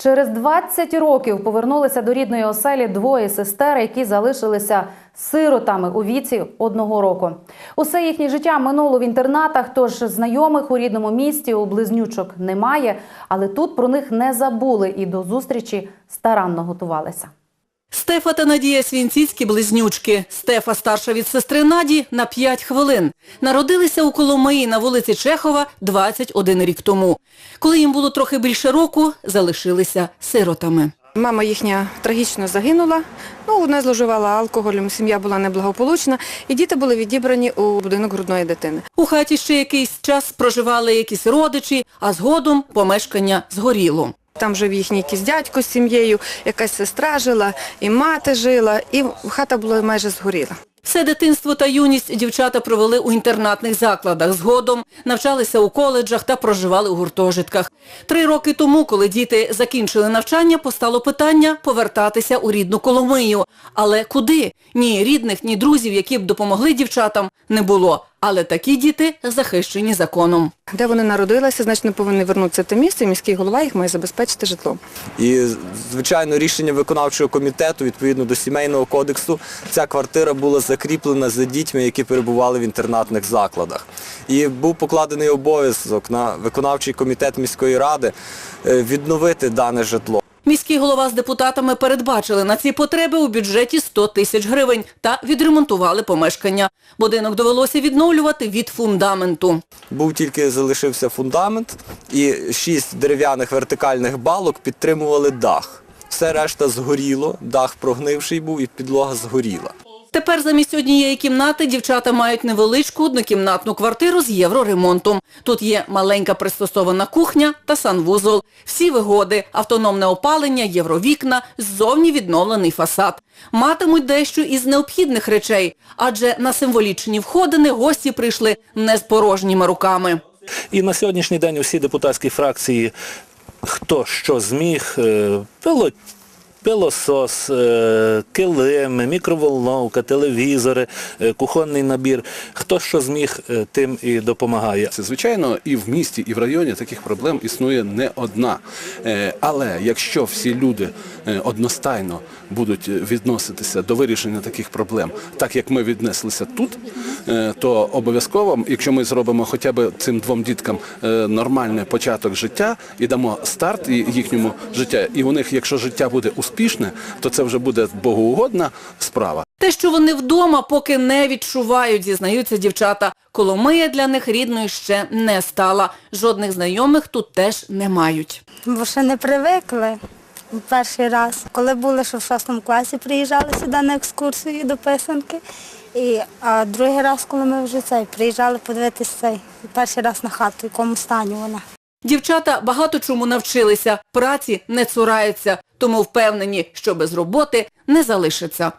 Через 20 років повернулися до рідної оселі двоє сестер, які залишилися сиротами у віці одного року. Усе їхнє життя минуло в інтернатах, тож знайомих у рідному місті у близнючок немає, але тут про них не забули і до зустрічі старанно готувалися. Стефа та Надія Свінціцькі близнючки. Стефа старша від сестри Наді на 5 хвилин. Народилися у Коломиї на вулиці Чехова 21 рік тому. Коли їм було трохи більше року, залишилися сиротами. Мама їхня трагічно загинула. Ну, вона зловживала алкоголем, сім'я була неблагополучна, і діти були відібрані у будинок грудної дитини. У хаті ще якийсь час проживали якісь родичі, а згодом помешкання згоріло. Там жив їхній якийсь дядько з сім'єю, якась сестра жила, і мати жила, і хата була майже згоріла. Все дитинство та юність дівчата провели у інтернатних закладах. Згодом навчалися у коледжах та проживали у гуртожитках. Три роки тому, коли діти закінчили навчання, постало питання повертатися у рідну Коломию. Але куди? Ні рідних, ні друзів, які б допомогли дівчатам, не було. Але такі діти захищені законом. Де вони народилися, значить не повинні вернутися в те місце, і міський голова їх має забезпечити житлом. І, звичайно, рішення виконавчого комітету відповідно до сімейного кодексу ця квартира була закріплена за дітьми, які перебували в інтернатних закладах. І був покладений обов'язок на виконавчий комітет міської ради е, відновити дане житло. Міський голова з депутатами передбачили на ці потреби у бюджеті 100 тисяч гривень та відремонтували помешкання. Будинок довелося відновлювати від фундаменту. Був тільки залишився фундамент, і шість дерев'яних вертикальних балок підтримували дах. Все решта згоріло, дах прогнивший був і підлога згоріла. Тепер замість однієї кімнати дівчата мають невеличку однокімнатну квартиру з євроремонтом. Тут є маленька пристосована кухня та санвузол. Всі вигоди, автономне опалення, євровікна, ззовні відновлений фасад. Матимуть дещо із необхідних речей, адже на символічні входини гості прийшли не з порожніми руками. І на сьогоднішній день усі депутатські фракції, хто що зміг, е, пило, пилосос, е, килим, мікроволновка, телевізори, е, кухонний набір, хто що зміг, е, тим і допомагає. Звичайно і в місті, і в районі таких проблем існує не одна. Але якщо всі люди одностайно будуть відноситися до вирішення таких проблем, так як ми віднеслися тут, то обов'язково, якщо ми зробимо хоча б цим двом діткам е, нормальний початок життя і дамо старт їхньому життя, і у них, якщо життя буде успішне, то це вже буде богоугодна справа. Те, що вони вдома, поки не відчувають, зізнаються дівчата. Коломия для них рідною ще не стала. Жодних знайомих тут теж не мають. Бо ще не привикли перший раз. Коли були, що в шостому класі приїжджали сюди на екскурсію до писанки. І, а другий раз, коли ми вже цей, приїжджали подивитися цей перший раз на хату, в якому стані вона. Дівчата багато чому навчилися, праці не цураються, тому впевнені, що без роботи не залишаться.